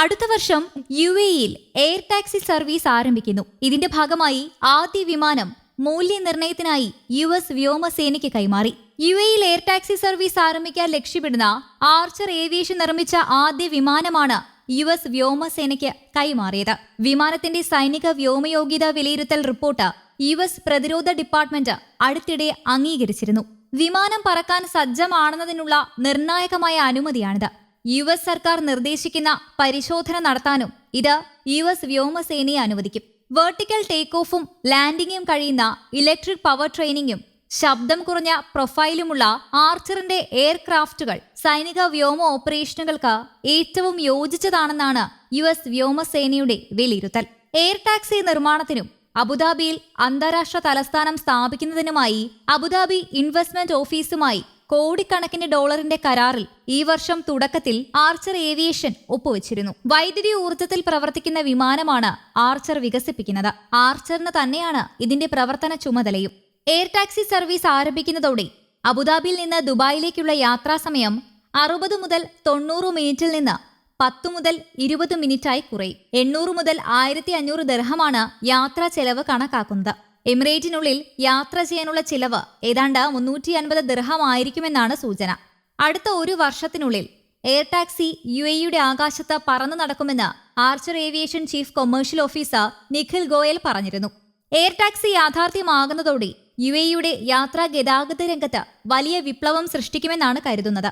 അടുത്ത വർഷം യു എയിൽ എയർ ടാക്സി സർവീസ് ആരംഭിക്കുന്നു. ഇതിന്റെ ഭാഗമായി ആദ്യ വിമാനം മൂല്യനിർണയത്തിനായി യു എസ് വ്യോമസേനയ്ക്ക് കൈമാറി. യു എയിൽ എയർ ടാക്സി സർവീസ് ആരംഭിക്കാൻ ലക്ഷ്യമിടുന്ന ആർച്ചർ ഏവിയേഷൻ നിർമ്മിച്ച ആദ്യ വിമാനമാണ് യു എസ് വ്യോമസേനയ്ക്ക് കൈമാറിയത്. വിമാനത്തിന്റെ സൈനിക വ്യോമയോഗ്യത വിലയിരുത്തൽ റിപ്പോർട്ട് യു എസ് പ്രതിരോധ ഡിപ്പാർട്ട്മെന്റ് അടുത്തിടെ അംഗീകരിച്ചിരുന്നു. വിമാനം പറക്കാൻ സജ്ജമാണെന്നതിനുള്ള നിർണായകമായ അനുമതിയാണിത്. യു എസ് സർക്കാർ നിർദ്ദേശിക്കുന്ന പരിശോധന നടത്താനും ഇത് യു എസ് വ്യോമസേനയെ അനുവദിക്കും. വെർട്ടിക്കൽ ടേക്ക് ഓഫും ലാൻഡിംഗും കഴിയുന്ന ഇലക്ട്രിക് പവർ ട്രെയിനിങ്ങും ശബ്ദം കുറഞ്ഞ പ്രൊഫൈലുമുള്ള ആർച്ചറിന്റെ എയർക്രാഫ്റ്റുകൾ സൈനിക വ്യോമ ഓപ്പറേഷനുകൾക്ക് ഏറ്റവും യോജിച്ചതാണെന്നാണ് യു എസ് വ്യോമസേനയുടെ വിലയിരുത്തൽ. എയർ ടാക്സി നിർമ്മാണത്തിനും അബുദാബിയിൽ അന്താരാഷ്ട്ര തലസ്ഥാനം സ്ഥാപിക്കുന്നതിനുമായി അബുദാബി ഇൻവെസ്റ്റ്മെന്റ് ഓഫീസുമായി കോടിക്കണക്കിന് ഡോളറിന്റെ കരാറിൽ ഈ വർഷം തുടക്കത്തിൽ ആർച്ചർ ഏവിയേഷൻ ഒപ്പുവച്ചിരുന്നു. വൈദ്യുതി ഊർജത്തിൽ പ്രവർത്തിക്കുന്ന വിമാനമാണ് ആർച്ചർ വികസിപ്പിക്കുന്നത്. ആർച്ചറിന് തന്നെയാണ് ഇതിന്റെ പ്രവർത്തന ചുമതലയും. എയർ ടാക്സി സർവീസ് ആരംഭിക്കുന്നതോടെ അബുദാബിയിൽ നിന്ന് ദുബായിലേക്കുള്ള യാത്രാസമയം അറുപത് മുതൽ തൊണ്ണൂറ് മിനിറ്റിൽ നിന്ന് പത്ത് മുതൽ ഇരുപത് മിനിറ്റായി കുറയും. എണ്ണൂറ് മുതൽ ആയിരത്തി അഞ്ഞൂറ് ദർഹമാണ് യാത്രാ ചെലവ് കണക്കാക്കുന്നത്. എമിറേറ്റിനുള്ളിൽ യാത്ര ചെയ്യാനുള്ള ചിലവ് ഏതാണ്ട് മുന്നൂറ്റി അൻപത് ദൃഹമായിരിക്കുമെന്നാണ് സൂചന. അടുത്ത ഒരു വർഷത്തിനുള്ളിൽ എയർ ടാക്സി യു എയുടെ ആകാശത്ത് പറന്നു നടക്കുമെന്ന് Archer aviation chief commercial officer Nikhil Goyal പറഞ്ഞിരുന്നു. എയർ ടാക്സി യാഥാർത്ഥ്യമാകുന്നതോടെ യു എയുടെ യാത്രാ ഗതാഗത രംഗത്ത് വലിയ വിപ്ലവം സൃഷ്ടിക്കുമെന്നാണ് കരുതുന്നത്.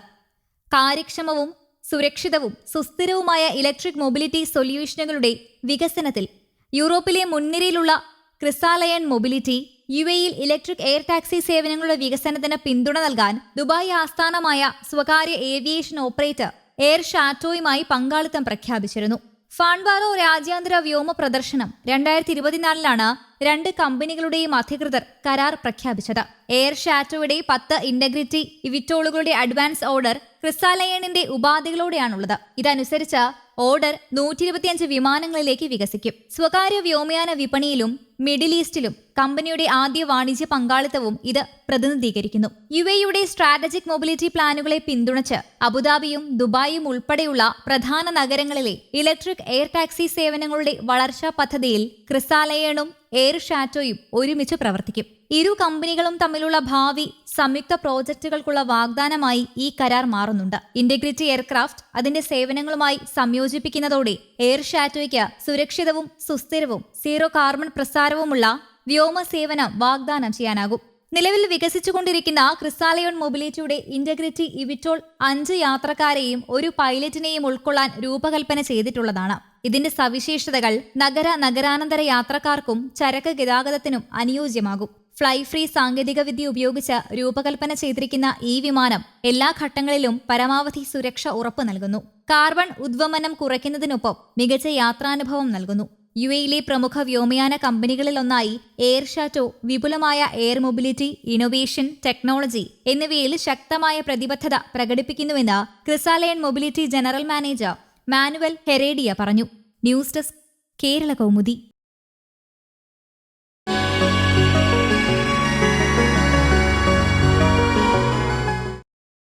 കാര്യക്ഷമവും സുരക്ഷിതവും സുസ്ഥിരവുമായ ഇലക്ട്രിക് മൊബിലിറ്റി സൊല്യൂഷനുകളുടെ വികസനത്തിൽ യൂറോപ്പിലെ മുൻനിരയിലുള്ള ക്രിസാലയൺ മൊബിലിറ്റി യു എയിൽ ഇലക്ട്രിക് എയർ ടാക്സി സേവനങ്ങളുടെ വികസനത്തിന് പിന്തുണ നൽകാൻ ദുബായ് ആസ്ഥാനമായ സ്വകാര്യ ഏവിയേഷൻ ഓപ്പറേറ്റർ എയർ ഷാറ്റോയുമായി പങ്കാളിത്തം പ്രഖ്യാപിച്ചിരുന്നു. ഫാൺവാറോ രാജ്യാന്തര വ്യോമ പ്രദർശനം രണ്ടായിരത്തി ഇരുപത്തിനാലിലാണ് രണ്ട് കമ്പനികളുടെയും അധികൃതർ കരാർ പ്രഖ്യാപിച്ചത്. എയർ ഷാറ്റോയുടെ പത്ത് ഇന്റഗ്രിറ്റി ഇവിറ്റോളുകളുടെ അഡ്വാൻസ് ഓർഡർ ക്രിസാലയണിന്റെ ഉപാധികളോടെയാണുള്ളത്. ഇതനുസരിച്ച് ഓർഡർ നൂറ്റി ഇരുപത്തിയഞ്ച് വിമാനങ്ങളിലേക്ക് വികസിക്കും. സ്വകാര്യ വ്യോമയാന വിപണിയിലും മിഡിൽ ഈസ്റ്റിലും കമ്പനിയുടെ ആദ്യ വാണിജ്യ പങ്കാളിത്തവും ഇത് പ്രതിനിധീകരിക്കുന്നു. യു എയുടെ സ്ട്രാറ്റജിക് മൊബിലിറ്റി പ്ലാനുകളെ പിന്തുണച്ച് അബുദാബിയും ദുബായും ഉൾപ്പെടെയുള്ള പ്രധാന നഗരങ്ങളിലെ ഇലക്ട്രിക് എയർ ടാക്സി സേവനങ്ങളുടെ വളർച്ചാ പദ്ധതിയിൽ ക്രിസാലയണും എയർ ഷാറ്റോയും ഒരുമിച്ച് പ്രവർത്തിക്കും. ഇരു കമ്പനികളും തമ്മിലുള്ള ഭാവി സംയുക്ത പ്രോജക്റ്റുകൾക്കുള്ള വാഗ്ദാനമായി ഈ കരാർ മാറുന്നുണ്ട്. ഇന്റഗ്രിറ്റി എയർക്രാഫ്റ്റ് അതിന്റെ സേവനങ്ങളുമായി സംയോജിപ്പിക്കുന്നതോടെ എയർ ഷാറ്റോയ്ക്ക് സുരക്ഷിതവും സുസ്ഥിരവും സീറോ കാർബൺ പ്രസാരവുമുള്ള വ്യോമ സേവനം വാഗ്ദാനം ചെയ്യാനാകും. നിലവിൽ വികസിച്ചുകൊണ്ടിരിക്കുന്ന ക്രിസാലയോൺ മൊബിലിറ്റിയുടെ ഇന്റഗ്രിറ്റി ഇവിറ്റോൾ അഞ്ച് യാത്രക്കാരെയും ഒരു പൈലറ്റിനെയും ഉൾക്കൊള്ളാൻ രൂപകൽപ്പന ചെയ്തിട്ടുള്ളതാണ്. ഇതിന്റെ സവിശേഷതകൾ നഗര നഗരാനന്തര യാത്രക്കാർക്കും ചരക്ക് ഗതാഗതത്തിനും അനുയോജ്യമാകും. ഫ്ലൈ ഫ്രീ സാങ്കേതികവിദ്യ ഉപയോഗിച്ച് രൂപകൽപ്പന ചെയ്തിരിക്കുന്ന ഈ വിമാനം എല്ലാ ഘട്ടങ്ങളിലും പരമാവധി സുരക്ഷ ഉറപ്പു നൽകുന്നു. കാർബൺ ഉദ്വമനം കുറയ്ക്കുന്നതിനൊപ്പം മികച്ച യാത്രാനുഭവം നൽകുന്നു. യു എയിലെ പ്രമുഖ വ്യോമയാന കമ്പനികളിലൊന്നായി എയർ ഷാറ്റോ വിപുലമായ എയർ മൊബിലിറ്റി ഇന്നൊവേഷൻ ടെക്നോളജി എന്നിവയിൽ ശക്തമായ പ്രതിബദ്ധത പ്രകടിപ്പിക്കുന്നുവെന്ന് Crisalion mobility general manager Manuel Heredia പറഞ്ഞു. News desk Kerala Kaumudi.